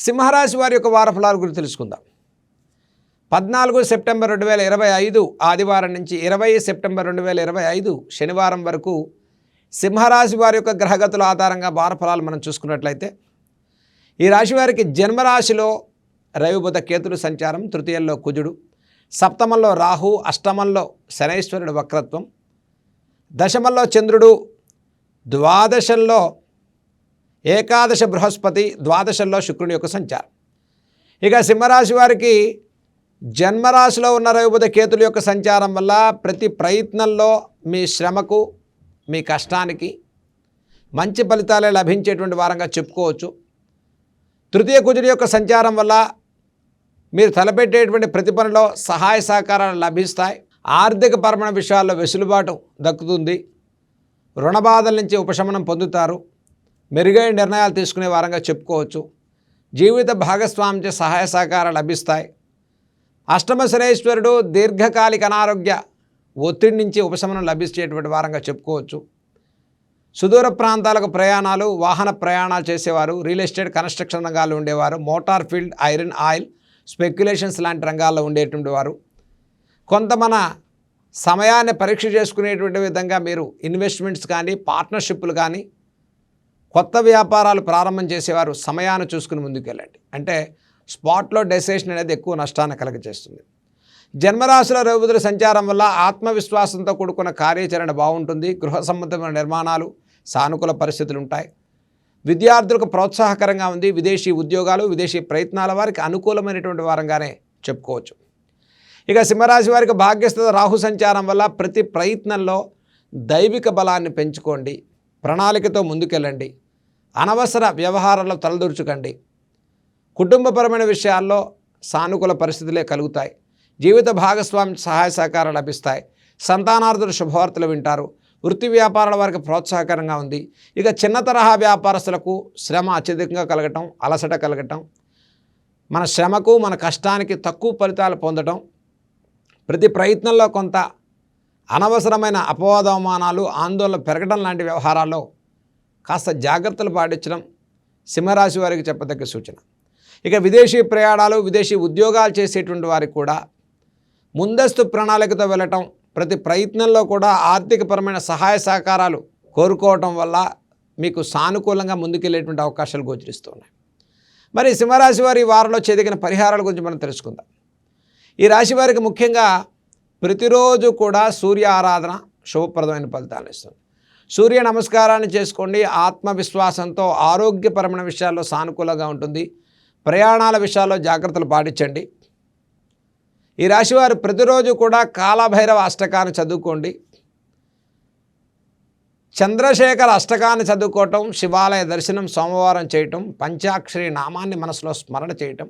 సింహరాశి వారి యొక్క వారఫలాల గురించి తెలుసుకుందాం. పద్నాలుగు సెప్టెంబర్ రెండు వేల ఇరవై ఐదు ఆదివారం నుంచి ఇరవై సెప్టెంబర్ రెండు వేల ఇరవై ఐదు శనివారం వరకు సింహరాశి వారి యొక్క గ్రహగతుల ఆధారంగా వారఫలాలు మనం చూసుకున్నట్లయితే ఈ రాశి వారికి జన్మరాశిలో రవిబుధ కేతుడు సంచారం తృతీయంలో కుజుడు సప్తమంలో రాహు అష్టమంలో శనైశ్వరుడు వక్రత్వం దశమంలో చంద్రుడు ద్వాదశంలో ఏకాదశ బృహస్పతి ద్వాదశంలో శుక్రుని యొక్క సంచారం. ఇక సింహరాశి వారికి జన్మరాశిలో ఉన్న రవిబుధ కేతుల యొక్క సంచారం వల్ల ప్రతి ప్రయత్నంలో మీ శ్రమకు మీ కష్టానికి మంచి ఫలితాలే లభించేటువంటి వారంగా చెప్పుకోవచ్చు. తృతీయ కుజుడి యొక్క సంచారం వల్ల మీరు తలపెట్టేటువంటి ప్రతి పనిలో సహాయ సహకారాలు లభిస్తాయి. ఆర్థిక పరమైన విషయాల్లో వెసులుబాటు దక్కుతుంది. రుణ బాధల నుంచి ఉపశమనం పొందుతారు. మెరుగైన నిర్ణయాలు తీసుకునే వారంగా చెప్పుకోవచ్చు. జీవిత భాగస్వామించే సహాయ సహకారాలు లభిస్తాయి. అష్టమ శనేశ్వరుడు దీర్ఘకాలిక అనారోగ్య ఒత్తిడి నుంచి ఉపశమనం లభించేటువంటి వారంగా చెప్పుకోవచ్చు. సుదూర ప్రాంతాలకు ప్రయాణాలు వాహన ప్రయాణాలు చేసేవారు రియల్ ఎస్టేట్ కన్స్ట్రక్షన్ రంగాల్లో ఉండేవారు motor field iron oil speculations లాంటి రంగాల్లో ఉండేటువంటి వారు. కొంత మన సమయాన్ని పరీక్ష చేసుకునేటువంటి విధంగా మీరు ఇన్వెస్ట్మెంట్స్ కానీ పార్ట్నర్షిప్లు కానీ కొత్త వ్యాపారాలు ప్రారంభం చేసేవారు సమయాన్ని చూసుకుని ముందుకెళ్ళండి. అంటే స్పాట్లో డెసిషన్ అనేది ఎక్కువ నష్టాన్ని కలగజేస్తుంది. జన్మరాశుల రవిబుధుల సంచారం వల్ల ఆత్మవిశ్వాసంతో కూడుకున్న కార్యాచరణ బాగుంటుంది. గృహ సంబంధమైన నిర్మాణాలు సానుకూల పరిస్థితులు ఉంటాయి విద్యార్థులకు ప్రోత్సాహకరంగా ఉంది. విదేశీ ఉద్యోగాలు విదేశీ ప్రయత్నాల వారికి అనుకూలమైనటువంటి వారంగానే చెప్పుకోవచ్చు. ఇక సింహరాశి వారికి భాగ్యస్థత రాహు సంచారం వల్ల ప్రతి ప్రయత్నంలో దైవిక బలాన్ని పెంచుకోండి. ప్రణాళికతో ముందుకెళ్ళండి. అనవసర వ్యవహారాల్లో తలదూర్చుకండి. కుటుంబపరమైన విషయాల్లో సానుకూల పరిస్థితులే కలుగుతాయి. జీవిత భాగస్వామి సహాయ సహకారాలు లభిస్తాయి. సంతానార్థులు శుభవార్తలు వింటారు. వృత్తి వ్యాపారాల వారికి ప్రోత్సాహకరంగా ఉంది. ఇక చిన్న తరహా వ్యాపారస్తులకు శ్రమ అత్యధికంగా కలగటం అలసట కలగటం మన శ్రమకు మన కష్టానికి తక్కువ ఫలితాలు పొందటం ప్రతి ప్రయత్నంలో కొంత అనవసరమైన అపవాదవమానాలు ఆందోళన పెరగడం లాంటి వ్యవహారాల్లో కాస్త జాగ్రత్తలు పాటించడం సింహరాశి వారికి చెప్పదగ్గ సూచన. ఇక విదేశీ ప్రయాణాలు విదేశీ ఉద్యోగాలు చేసేటువంటి వారికి కూడా ముందస్తు ప్రణాళికతో వెళ్ళటం ప్రతి ప్రయత్నంలో కూడా ఆర్థికపరమైన సహాయ సహకారాలు కోరుకోవటం వల్ల మీకు సానుకూలంగా ముందుకెళ్ళేటువంటి అవకాశాలు గోచరిస్తున్నాయి. మరి సింహరాశి వారి వారంలో చేదిగిన పరిహారాల గురించి మనం తెలుసుకుందాం. ఈ రాశి వారికి ముఖ్యంగా ప్రతిరోజు కూడా సూర్య ఆరాధన శుభప్రదమైన ఫలితాలు ఇస్తుంది. సూర్య నమస్కారాన్ని చేసుకోండి. ఆత్మవిశ్వాసంతో ఆరోగ్యపరమైన విషయాల్లో సానుకూలంగా ఉంటుంది. ప్రయాణాల విషయాల్లో జాగ్రత్తలు పాటించండి. ఈ రాశివారు ప్రతిరోజు కూడా కాలభైరవ అష్టకాన్ని చదువుకోండి. చంద్రశేఖర అష్టకాన్ని చదువుకోవటం శివాలయ దర్శనం సోమవారం చేయటం పంచాక్షరి నామాన్ని మనసులో స్మరణ చేయటం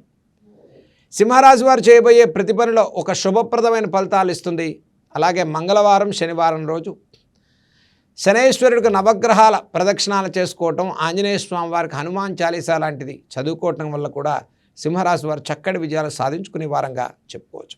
సింహరాశి వారు చేయబోయే ప్రతి పనిలో ఒక శుభప్రదమైన ఫలితాలు ఇస్తుంది. అలాగే మంగళవారం శనివారం రోజు శనేశ్వరుడికి నవగ్రహాల ప్రదక్షిణాలు చేసుకోవటం ఆంజనేయ స్వామి వారికి హనుమాన్ చాలీసా లాంటిది చదువుకోవటం వల్ల కూడా సింహరాశి వారు చక్కటి విజయాలు సాధించుకునే వారంగా చెప్పుకోవచ్చు.